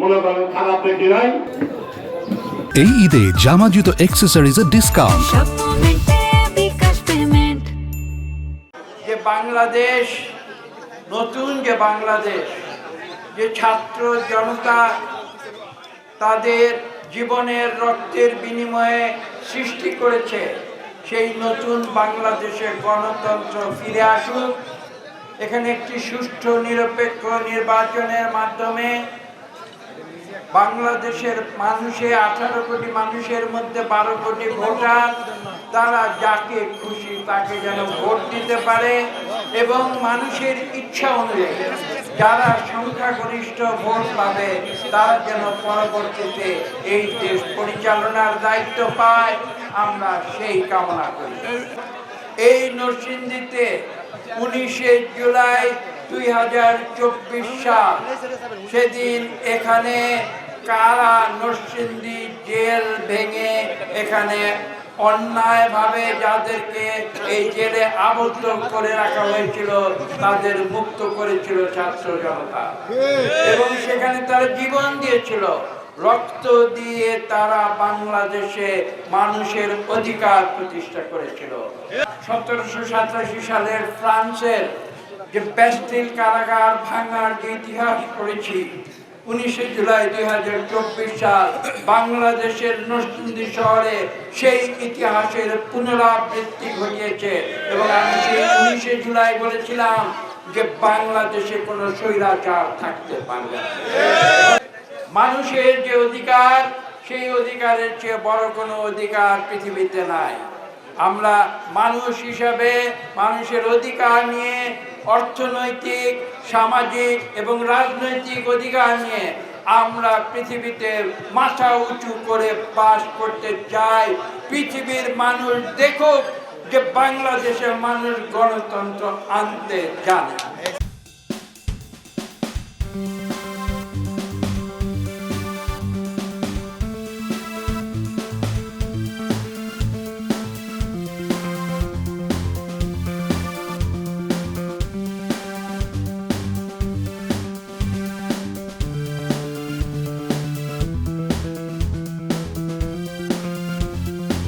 মনে করেন খারাপ দেখি নাই? এই ঈদে জামা জুতো অ্যাক্সেসরিজের ডিসকাউন্ট যে বাংলাদেশ নতুন যে বাংলাদেশ যে ছাত্র জনতা তাদের জীবনের রক্তের বিনিময়ে সৃষ্টি করেছে সেই নতুন বাংলাদেশে গণতন্ত্র ফিরে আসুক। এখানে একটি সুষ্ঠু, নিরপেক্ষ নির্বাচনের মাধ্যমে বাংলাদেশের মানুষে, আঠারো কোটি মানুষের মধ্যে বারো কোটি ভোটার, তারা যাকে খুশি তাকে যেন ভোট দিতে পারে এবং মানুষের ইচ্ছা অনুযায়ী যারা সংখ্যাগরিষ্ঠ ভোট পাবে, তারা যেন পরবর্তীতে এই দেশ পরিচালনার দায়িত্ব পায়। আমরা সেই কামনা করি। এই নরসিংদীতে উনিশে জুলাই দুই হাজার চব্বিশ সাল। সেদিন এখানে কারা নরসিংদী জেল ভেঙে এখানে অন্যায়ভাবে যাদেরকে এই জেলে আবদ্ধ করে রাখা হয়েছিল, তাদের মুক্ত করেছিল ছাত্র জনতা। এবং সেখানে তারা জীবন দিয়েছিল। রক্ত দিয়ে তারা বাংলাদেশে মানুষের অধিকার প্রতিষ্ঠা করেছিল। সতেরোশো সাতাশি সালের ফ্রান্সের যে প্যাস্টিল কারাগার ভাঙার যে ইতিহাস পড়েছি, উনিশে জুলাই দুই হাজার চব্বিশ সাল বাংলাদেশের নরসিংদী শহরে সেই ইতিহাসের পুনরাবৃত্তি ঘটিয়েছে। এবং আমি সেই উনিশে জুলাই বলেছিলাম যে বাংলাদেশে কোনো স্বৈরাচার থাকতে পারবে মানুষের যে অধিকার, সেই অধিকারের চেয়ে বড় কোনো অধিকার পৃথিবীতে নাই। আমরা মানুষ হিসাবে মানুষের অধিকার নিয়ে, অর্থনৈতিক, সামাজিক এবং রাজনৈতিক অধিকার নিয়ে আমরা পৃথিবীতে মাথা উঁচু করে বাস করতে চাই। পৃথিবীর মানুষ দেখুক যে বাংলাদেশের মানুষ গণতন্ত্র আনতে জানে।